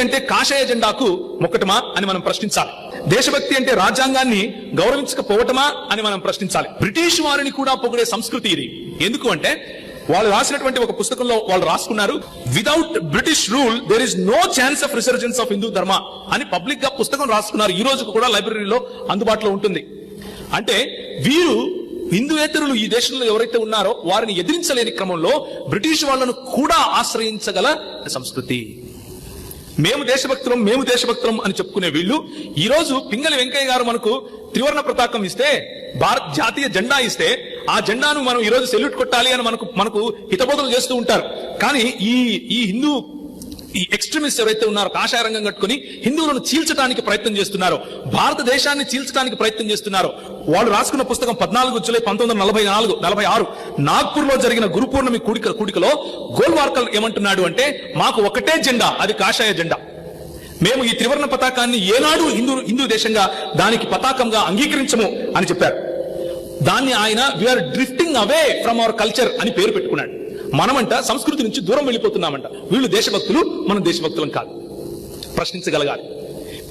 అంటే కాషాయ జెండాకు మొక్కటమా అని మనం ప్రశ్నించాలి. దేశభక్తి అంటే రాజ్యాంగాన్ని గౌరవించకపోవటమా అని మనం ప్రశ్నించాలి. బ్రిటిష్ వారిని కూడా పొగిడే సంస్కృతి ఇది. ఎందుకు అంటే వాళ్ళు రాసినటువంటి ఒక పుస్తకంలో వాళ్ళు రాసుకున్నారు without British rule there is no chance of resurgence of Hindu dharma అని పబ్లిక్గా పుస్తకం రాసుకున్నారు. ఈ రోజుకు కూడా లైబ్రరీలో అందుబాటులో ఉంటుంది. అంటే వీరు హిందూయేతరులు ఈ దేశంలో ఎవరైతే ఉన్నారో వారిని ఎదిరించలేని క్రమంలో బ్రిటిష్ వాళ్ళను కూడా ఆశ్రయించగల సంస్కృతి. మేము దేశభక్తులం మేము దేశభక్తులం అని చెప్పుకునే వీళ్ళు ఈ రోజు పింగళి వెంకయ్య గారు మనకు త్రివర్ణ ప్రతాకం ఇస్తే భారత్ జాతీయ జెండా ఇస్తే ఆ జెండాను మనం ఈ రోజు సెల్యూట్ కొట్టాలి అని మనకు మనకు హితబోధలు చేస్తూ ఉంటారు. కానీ ఈ ఈ హిందూ ఈ ఎక్స్ట్రీమిస్ట్ ఎవరైతే ఉన్నారో కాషాయ రంగం కట్టుకుని హిందువులను చీల్చడానికి ప్రయత్నం చేస్తున్నారో భారతదేశాన్ని చీల్చడానికి ప్రయత్నం చేస్తున్నారో వాళ్ళు రాసుకున్న పుస్తకం పద్నాలుగు జూలై పంతొమ్మిది వందల నలభై నాలుగు నలభై ఆరు నాగ్పూర్లో జరిగిన గురు పూర్ణమి కూడిక కూడికలో గోల్వార్కర్ ఏమంటున్నాడు అంటే మాకు ఒకటే జెండా అది కాషాయ జెండా. మేము ఈ త్రివర్ణ పతాకాన్ని ఏనాడు హిందూ హిందూ దేశంగా దానికి పతాకంగా అంగీకరించము అని చెప్పారు. దాన్ని ఆయన we are drifting away from our culture అని పేరు పెట్టుకున్నాడు. మనమంట సంస్కృతి నుంచి దూరం వెళ్ళిపోతున్నామంట. వీళ్ళు దేశభక్తులు మనం దేశభక్తులం కాదు. ప్రశ్నించగలగాలి.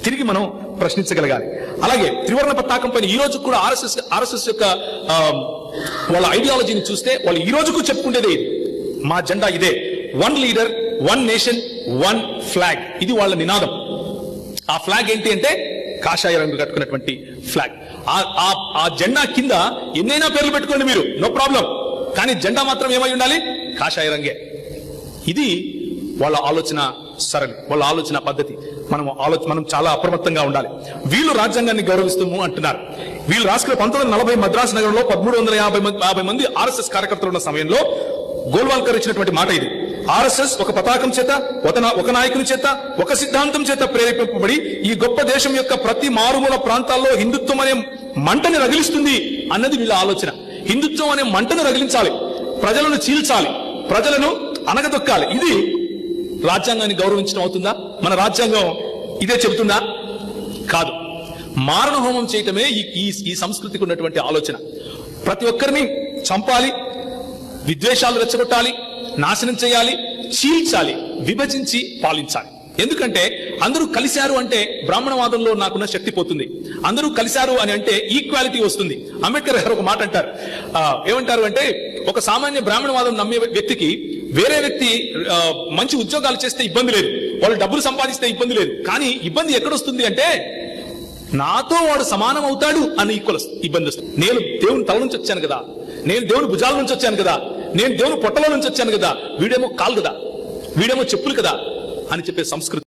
తిరిగి మనం ప్రశ్నించగలగాలి. అలాగే త్రివర్ణ పతాకం పైన ఈ రోజు కూడా ఆర్ఎస్ఎస్ ఆర్ఎస్ఎస్ యొక్క ఆ, వాళ్ళ ఐడియాలజీని చూస్తే వాళ్ళు ఈ రోజుకు చెప్పుకునేదే ఇది. మా జెండా ఇదే. One leader one nation one flag ఇది వాళ్ళ నినాదం. ఆ ఫ్లాగ్ ఏంటి అంటే కాషాయ రంగు కట్టుకున్నటువంటి ఫ్లాగ్ ఆ- ఆ ఆ జెండా కింద ఎన్నైనా పేర్లు పెట్టుకోండి మీరు. నో ప్రాబ్లం కానీ జెండా మాత్రం ఏమై ఉండాలి? కాషాయ రంగే. ఇది వాళ్ళ ఆలోచన సరళి వాళ్ళ ఆలోచన పద్ధతి. మనం ఆలోచన మనం చాలా అప్రమత్తంగా ఉండాలి. వీళ్ళు రాజ్యాంగాన్ని గౌరవిస్తాము అంటున్నారు. వీళ్ళు రాసుకున్న పంతొమ్మిది వందల నలభై మద్రాసు నగరంలో పదమూడు వందల యాభై మంది యాభై మంది ఆర్ఎస్ఎస్ కార్యకర్తలు ఉన్న సమయంలో గోల్వాల్కర్ ఇచ్చినటువంటి మాట ఇది. ఆర్ఎస్ఎస్ ఒక పతాకం చేత ఒక ఒక నాయకుని చేత ఒక సిద్ధాంతం చేత ప్రేరేపింపబడి ఈ గొప్ప దేశం యొక్క ప్రతి మారుమూల ప్రాంతాల్లో హిందుత్వం అనే మంటని రగిలిస్తుంది అన్నది వీళ్ళ ఆలోచన. హిందుత్వం అనే మంటను రగిలించాలి. ప్రజలను చీల్చాలి. ప్రజలను అనగదొక్కాలి. ఇది రాజ్యాంగాన్ని గౌరవించడం అవుతుందా? మన రాజ్యాంగం ఇదే చెబుతుందా? కాదు. మారణ హోమం చేయటమే ఈ ఈ- సంస్కృతికి ఉన్నటువంటి ఆలోచన. ప్రతి ఒక్కరిని చంపాలి విద్వేషాలు రెచ్చగొట్టాలి నాశనం చేయాలి చీల్చాలి విభజించి పాలించాలి. ఎందుకంటే అందరూ కలిశారు అంటే బ్రాహ్మణవాదంలో నాకున్న శక్తి పోతుంది. అందరూ కలిశారు అని అంటే ఈక్వాలిటీ వస్తుంది. అంబేద్కర్ గారు ఒక మాట అంటారు. ఏమంటారు అంటే ఒక సామాన్య బ్రాహ్మణవాదం నమ్మే వ్యక్తికి వేరే వ్యక్తి మంచి ఉద్యోగాలు చేస్తే ఇబ్బంది లేదు. వాళ్ళు డబ్బులు సంపాదిస్తే ఇబ్బంది లేదు. కానీ ఇబ్బంది ఎక్కడొస్తుంది అంటే నాతో వాడు సమానం అవుతాడు అని ఈక్వల్ ఇబ్బంది వస్తుంది. నేను దేవుని తల నుంచి వచ్చాను కదా. నేను దేవుని భుజాల నుంచి వచ్చాను కదా. నేను దేవుని పొట్టలో నుంచి వచ్చాను కదా. వీడేమో కాలు కదా. వీడేమో చెప్పులు కదా. అని చెప్పే సంస్కృతి